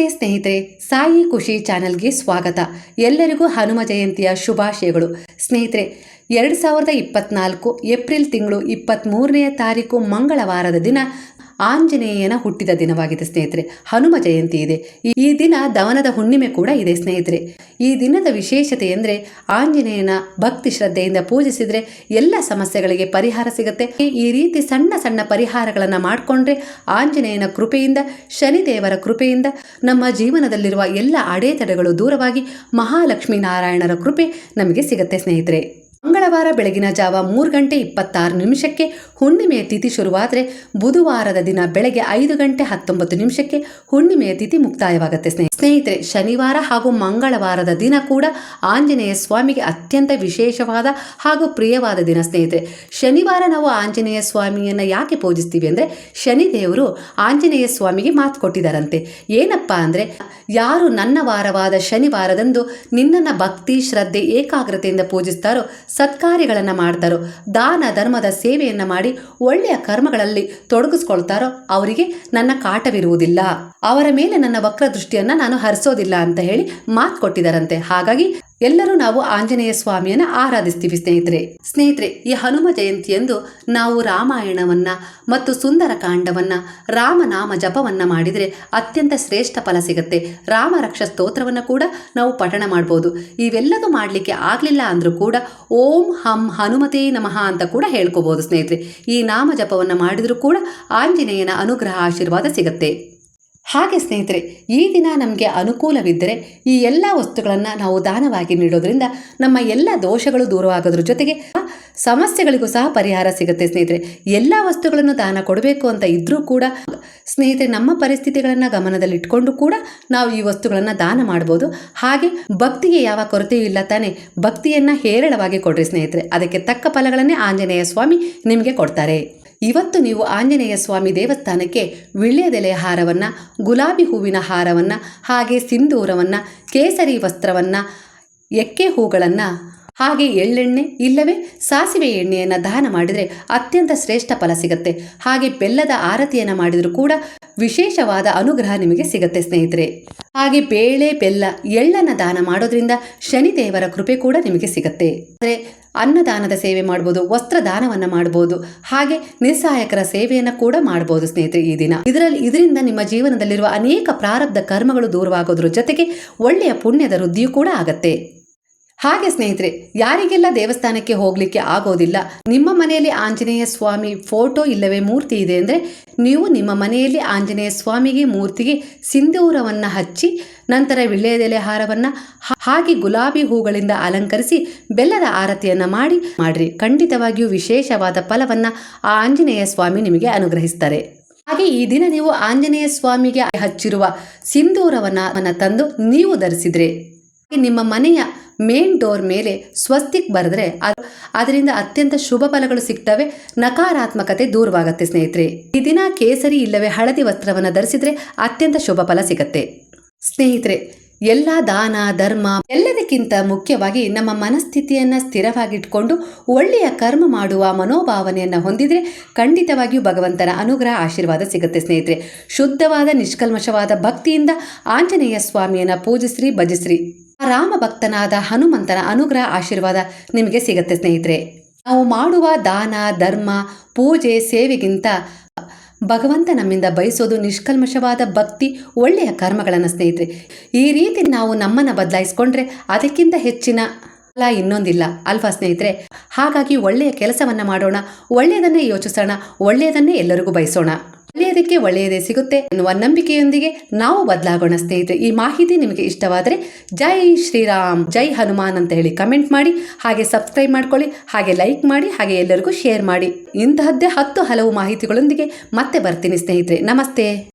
ನಮಸ್ತೆ ಸ್ನೇಹಿತರೆ, ಸಾಯಿ ಖುಷಿ ಚಾನೆಲ್ಗೆ ಸ್ವಾಗತ. ಎಲ್ಲರಿಗೂ ಹನುಮ ಜಯಂತಿಯ ಶುಭಾಶಯಗಳು. ಸ್ನೇಹಿತರೆ, ಎರಡು ಸಾವಿರದ ಇಪ್ಪತ್ನಾಲ್ಕು ಏಪ್ರಿಲ್ ತಿಂಗಳು ಇಪ್ಪತ್ತ್ಮೂರನೆಯ ತಾರೀಕು ಮಂಗಳವಾರದ ದಿನ ಆಂಜನೇಯನ ಹುಟ್ಟಿದ ದಿನವಾಗಿದೆ ಸ್ನೇಹಿತರೆ. ಹನುಮ ಜಯಂತಿ ಇದೆ. ಈ- ದಿನ ದವನದ ಹುಣ್ಣಿಮೆ ಕೂಡ ಇದೆ ಸ್ನೇಹಿತರೆ. ಈ ದಿನದ ವಿಶೇಷತೆ ಎಂದರೆ ಆಂಜನೇಯನ ಭಕ್ತಿ ಶ್ರದ್ಧೆಯಿಂದ ಪೂಜಿಸಿದರೆ ಎಲ್ಲ ಸಮಸ್ಯೆಗಳಿಗೆ ಪರಿಹಾರ ಸಿಗುತ್ತೆ. ಈ ರೀತಿ ಸಣ್ಣ ಸಣ್ಣ ಪರಿಹಾರಗಳನ್ನು ಮಾಡಿಕೊಂಡ್ರೆ ಆಂಜನೇಯನ ಕೃಪೆಯಿಂದ, ಶನಿದೇವರ ಕೃಪೆಯಿಂದ ನಮ್ಮ ಜೀವನದಲ್ಲಿರುವ ಎಲ್ಲ ಅಡೆತಡೆಗಳು ದೂರವಾಗಿ ಮಹಾಲಕ್ಷ್ಮೀ ನಾರಾಯಣರ ಕೃಪೆ ನಮಗೆ ಸಿಗುತ್ತೆ ಸ್ನೇಹಿತರೆ. ಮಂಗಳವಾರ ಬೆಳಗಿನ ಜಾವ ಮೂರು ಗಂಟೆ ಇಪ್ಪತ್ತಾರು ನಿಮಿಷಕ್ಕೆ ಹುಣ್ಣಿಮೆಯ ತಿಥಿ ಶುರುವಾದರೆ ಬುಧವಾರದ ದಿನ ಬೆಳಗ್ಗೆ ಐದು ಗಂಟೆ ಹತ್ತೊಂಬತ್ತು ನಿಮಿಷಕ್ಕೆ ಹುಣ್ಣಿಮೆಯ ತಿಥಿ ಮುಕ್ತಾಯವಾಗುತ್ತೆ ಸ್ನೇಹಿತರೆ. ಶನಿವಾರ ಹಾಗೂ ಮಂಗಳವಾರದ ದಿನ ಕೂಡ ಆಂಜನೇಯ ಸ್ವಾಮಿಗೆ ಅತ್ಯಂತ ವಿಶೇಷವಾದ ಹಾಗೂ ಪ್ರಿಯವಾದ ದಿನ ಸ್ನೇಹಿತರೆ. ಶನಿವಾರ ನಾವು ಆಂಜನೇಯ ಸ್ವಾಮಿಯನ್ನು ಯಾಕೆ ಪೂಜಿಸ್ತೀವಿ ಅಂದರೆ ಶನಿದೇವರು ಆಂಜನೇಯ ಸ್ವಾಮಿಗೆ ಮಾತು ಕೊಟ್ಟಿದ್ದಾರಂತೆ ಏನಪ್ಪ ಅಂದರೆ, ಯಾರು ನನ್ನ ವಾರವಾದ ಶನಿವಾರದಂದು ನಿನ್ನನ್ನು ಭಕ್ತಿ, ಶ್ರದ್ಧೆ, ಏಕಾಗ್ರತೆಯಿಂದ ಪೂಜಿಸ್ತಾರೋ ಸತ್ಕಾರ್ಯಗಳನ್ನು ಮಾಡ್ತಾರೋ, ದಾನ ಧರ್ಮದ ಸೇವೆಯನ್ನು ಮಾಡಿ ಒಳ್ಳೆಯ ಕರ್ಮಗಳಲ್ಲಿ ತೊಡಗಿಸ್ಕೊಳ್ತಾರೋ ಅವರಿಗೆ ನನ್ನ ಕಾಟವಿರುವುದಿಲ್ಲ. ಅವರ ಮೇಲೆ ನನ್ನ ವಕ್ರ ದೃಷ್ಟಿಯನ್ನು ನಾನು ಹರಿಸೋದಿಲ್ಲ ಅಂತ ಹೇಳಿ ಮಾತು ಕೊಟ್ಟಿದ್ದಾರಂತೆ ಹಾಗಾಗಿ ಎಲ್ಲರೂ ನಾವು ಆಂಜನೇಯ ಸ್ವಾಮಿಯನ್ನು ಆರಾಧಿಸ್ತೀವಿ ಸ್ನೇಹಿತರೆ. ಸ್ನೇಹಿತರೆ, ಈ ಹನುಮ ಜಯಂತಿಯಂದು ನಾವು ರಾಮಾಯಣವನ್ನ ಮತ್ತು ಸುಂದರ ಕಾಂಡವನ್ನ ರಾಮನಾಮ ಜಪವನ್ನ ಮಾಡಿದರೆ ಅತ್ಯಂತ ಶ್ರೇಷ್ಠ ಫಲ ಸಿಗುತ್ತೆ. ರಾಮ ರಕ್ಷ ಸ್ತೋತ್ರವನ್ನು ಕೂಡ ನಾವು ಪಠಣ ಮಾಡ್ಬೋದು. ಇವೆಲ್ಲದೂ ಮಾಡಲಿಕ್ಕೆ ಆಗಲಿಲ್ಲ ಅಂದರೂ ಕೂಡ ಓಂ ಹಂ ಹನುಮತೇ ನಮಃ ಅಂತ ಕೂಡ ಹೇಳ್ಕೋಬಹುದು ಸ್ನೇಹಿತರೆ. ಈ ನಾಮ ಜಪವನ್ನು ಮಾಡಿದರೂ ಕೂಡ ಆಂಜನೇಯನ ಅನುಗ್ರಹ ಆಶೀರ್ವಾದ ಸಿಗುತ್ತೆ. ಹಾಗೆ ಸ್ನೇಹಿತರೆ, ಈ ದಿನ ನಮಗೆ ಅನುಕೂಲವಿದ್ದರೆ ಈ ಎಲ್ಲ ವಸ್ತುಗಳನ್ನು ನಾವು ದಾನವಾಗಿ ನೀಡೋದ್ರಿಂದ ನಮ್ಮ ಎಲ್ಲ ದೋಷಗಳು ದೂರವಾಗೋದ್ರ ಜೊತೆಗೆ ಸಮಸ್ಯೆಗಳಿಗೂ ಸಹ ಪರಿಹಾರ ಸಿಗುತ್ತೆ ಸ್ನೇಹಿತರೆ. ಎಲ್ಲ ವಸ್ತುಗಳನ್ನು ದಾನ ಕೊಡಬೇಕು ಅಂತ ಇದ್ದರೂ ಕೂಡ ಸ್ನೇಹಿತರೆ, ನಮ್ಮ ಪರಿಸ್ಥಿತಿಗಳನ್ನು ಗಮನದಲ್ಲಿಟ್ಕೊಂಡು ಕೂಡ ನಾವು ಈ ವಸ್ತುಗಳನ್ನು ದಾನ ಮಾಡ್ಬೋದು. ಹಾಗೆ ಭಕ್ತಿಗೆ ಯಾವ ಕೊರತೆಯೂ ಇಲ್ಲ ತಾನೇ. ಭಕ್ತಿಯನ್ನು ಹೇರಳವಾಗಿ ಕೊಡ್ರಿ ಸ್ನೇಹಿತರೆ. ಅದಕ್ಕೆ ತಕ್ಕ ಫಲಗಳನ್ನೇ ಆಂಜನೇಯ ಸ್ವಾಮಿ ನಿಮಗೆ ಕೊಡ್ತಾರೆ. ಇವತ್ತು ನೀವು ಆಂಜನೇಯ ಸ್ವಾಮಿ ದೇವಸ್ಥಾನಕ್ಕೆ ವಿಳ್ಯದೆಲೆಯ ಹಾರವನ್ನು, ಗುಲಾಬಿ ಹೂವಿನ ಹಾರವನ್ನು, ಹಾಗೆ ಸಿಂಧೂರವನ್ನು, ಕೇಸರಿ ವಸ್ತ್ರವನ್ನು, ಎಕ್ಕೆ ಹೂಗಳನ್ನು, ಹಾಗೆ ಎಳ್ಳೆಣ್ಣೆ, ಇಲ್ಲವೇ ಸಾಸಿವೆ ಎಣ್ಣೆಯನ್ನು ದಾನ ಮಾಡಿದರೆ ಅತ್ಯಂತ ಶ್ರೇಷ್ಠ ಫಲ ಸಿಗುತ್ತೆ. ಹಾಗೆ ಬೆಲ್ಲದ ಆರತಿಯನ್ನು ಮಾಡಿದರೂ ಕೂಡ ವಿಶೇಷವಾದ ಅನುಗ್ರಹ ನಿಮಗೆ ಸಿಗುತ್ತೆ, ಸ್ನೇಹಿತರೆ. ಹಾಗೆ ಬೇಳೆ, ಬೆಲ್ಲ, ಎಳ್ಳನ್ನು ದಾನ ಮಾಡೋದ್ರಿಂದ ಶನಿದೇವರ ಕೃಪೆ ಕೂಡ ನಿಮಗೆ ಸಿಗುತ್ತೆ. ಅಂದರೆ ಅನ್ನದಾನದ ಸೇವೆ ಮಾಡ್ಬೋದು, ವಸ್ತ್ರ ದಾನವನ್ನ ಮಾಡ್ಬೋದು, ಹಾಗೆ ನಿಸ್ಸಹಾಯಕರ ಸೇವೆಯನ್ನು ಕೂಡ ಮಾಡ್ಬೋದು, ಸ್ನೇಹಿತರೆ, ಈ ದಿನ. ಇದರಲ್ಲಿ, ಇದರಿಂದ ನಿಮ್ಮ ಜೀವನದಲ್ಲಿರುವ ಅನೇಕ ಪ್ರಾರಬ್ಧ ಕರ್ಮಗಳು ದೂರವಾಗೋದ್ರ ಜೊತೆಗೆ ಒಳ್ಳೆಯ ಪುಣ್ಯದ ವೃದ್ಧಿಯೂ ಕೂಡ ಆಗತ್ತೆ. ಹಾಗೆ ಸ್ನೇಹಿತರೆ, ಯಾರಿಗೆಲ್ಲ ದೇವಸ್ಥಾನಕ್ಕೆ ಹೋಗಲಿಕ್ಕೆ ಆಗೋದಿಲ್ಲ, ನಿಮ್ಮ ಮನೆಯಲ್ಲಿ ಆಂಜನೇಯ ಸ್ವಾಮಿ ಫೋಟೋ ಇಲ್ಲವೇ ಮೂರ್ತಿ ಇದೆ ಅಂದರೆ, ನೀವು ನಿಮ್ಮ ಮನೆಯಲ್ಲಿ ಆಂಜನೇಯ ಸ್ವಾಮಿಗೆ ಮೂರ್ತಿಗೆ ಸಿಂಧೂರವನ್ನು ಹಚ್ಚಿ, ನಂತರ ವಿಳ್ಳೆದೆಲೆ ಹಾರವನ್ನು ಹಾಗೆ ಗುಲಾಬಿ ಹೂಗಳಿಂದ ಅಲಂಕರಿಸಿ ಬೆಲ್ಲದ ಆರತಿಯನ್ನು ಮಾಡಿ, ಮಾಡ್ರಿ. ಖಂಡಿತವಾಗಿಯೂ ವಿಶೇಷವಾದ ಫಲವನ್ನು ಆ ಆಂಜನೇಯ ಸ್ವಾಮಿ ನಿಮಗೆ ಅನುಗ್ರಹಿಸ್ತಾರೆ. ಹಾಗೆ ಈ ದಿನ ನೀವು ಆಂಜನೇಯ ಸ್ವಾಮಿಗೆ ಹಚ್ಚಿರುವ ಸಿಂಧೂರವನ್ನು ತಂದು ನೀವು ಧರಿಸಿದ್ರೆ. ನಿಮ್ಮ ಮನೆಯ ಮೇನ್ ಡೋರ್ ಮೇಲೆ ಸ್ವಸ್ತಿಕ್ ಬರೆದ್ರೆ ಅದರಿಂದ ಅತ್ಯಂತ ಶುಭ ಫಲಗಳು ಸಿಗ್ತವೆ, ನಕಾರಾತ್ಮಕತೆ ದೂರವಾಗುತ್ತೆ ಸ್ನೇಹಿತರೆ. ಈ ದಿನ ಕೇಸರಿ ಇಲ್ಲವೇ ಹಳದಿ ವಸ್ತ್ರವನ್ನು ಧರಿಸಿದ್ರೆ ಅತ್ಯಂತ ಶುಭ ಫಲ ಸಿಗತ್ತೆ. ಸ್ನೇಹಿತರೆ, ಎಲ್ಲ ದಾನ, ಧರ್ಮ ಎಲ್ಲದಕ್ಕಿಂತ ಮುಖ್ಯವಾಗಿ ನಮ್ಮ ಮನಸ್ಥಿತಿಯನ್ನು ಸ್ಥಿರವಾಗಿಟ್ಕೊಂಡು ಒಳ್ಳೆಯ ಕರ್ಮ ಮಾಡುವ ಮನೋಭಾವನೆಯನ್ನು ಹೊಂದಿದರೆ ಖಂಡಿತವಾಗಿಯೂ ಭಗವಂತನ ಅನುಗ್ರಹ, ಆಶೀರ್ವಾದ ಸಿಗುತ್ತೆ ಸ್ನೇಹಿತರೆ. ಶುದ್ಧವಾದ, ನಿಷ್ಕಲ್ಮಶವಾದ ಭಕ್ತಿಯಿಂದ ಆಂಜನೇಯ ಸ್ವಾಮಿಯನ್ನು ಪೂಜಿಸ್ರಿ, ಭಜಿಸ್ರಿ. ರಾಮ ಭಕ್ತನಾದ ಹನುಮಂತನ ಅನುಗ್ರಹ ಆಶೀರ್ವಾದ ನಿಮಗೆ ಸಿಗುತ್ತೆ ಸ್ನೇಹಿತರೆ. ನಾವು ಮಾಡುವ ದಾನ, ಧರ್ಮ, ಪೂಜೆ, ಸೇವೆಗಿಂತ ಭಗವಂತ ನಮ್ಮಿಂದ ಬಯಸೋದು ನಿಷ್ಕಲ್ಮಶವಾದ ಭಕ್ತಿ, ಒಳ್ಳೆಯ ಕರ್ಮಗಳನ್ನು ಸ್ನೇಹಿತರೆ. ಈ ರೀತಿ ನಾವು ನಮ್ಮನ್ನು ಬದಲಾಯಿಸ್ಕೊಂಡ್ರೆ ಅದಕ್ಕಿಂತ ಹೆಚ್ಚಿನ ಫಲ ಇನ್ನೊಂದಿಲ್ಲ ಅಲ್ವಾ ಸ್ನೇಹಿತರೆ? ಹಾಗಾಗಿ ಒಳ್ಳೆಯ ಕೆಲಸವನ್ನು ಮಾಡೋಣ, ಒಳ್ಳೆಯದನ್ನೇ ಯೋಚಿಸೋಣ, ಒಳ್ಳೆಯದನ್ನೇ ಎಲ್ಲರಿಗೂ ಬಯಸೋಣ. ಒಳ್ಳೆಯದಕ್ಕೆ ಒಳ್ಳೆಯದೇ ಸಿಗುತ್ತೆ ಎನ್ನುವ ನಂಬಿಕೆಯೊಂದಿಗೆ ನಾವು ಬದಲಾಗೋಣ ಸ್ನೇಹಿತರೆ ಈ ಮಾಹಿತಿ ನಿಮಗೆ ಇಷ್ಟವಾದರೆ ಜೈ ಶ್ರೀರಾಮ್, ಜೈ ಹನುಮಾನ್ ಅಂತ ಹೇಳಿ ಕಮೆಂಟ್ ಮಾಡಿ, ಹಾಗೆ ಸಬ್ಸ್ಕ್ರೈಬ್ ಮಾಡ್ಕೊಳ್ಳಿ, ಹಾಗೆ ಲೈಕ್ ಮಾಡಿ, ಹಾಗೆ ಎಲ್ಲರಿಗೂ ಶೇರ್ ಮಾಡಿ. ಇಂತಹದ್ದೇ ಹತ್ತು ಹಲವು ಮಾಹಿತಿಗಳೊಂದಿಗೆ ಮತ್ತೆ ಬರ್ತೀನಿ ಸ್ನೇಹಿತರೆ. ನಮಸ್ತೆ.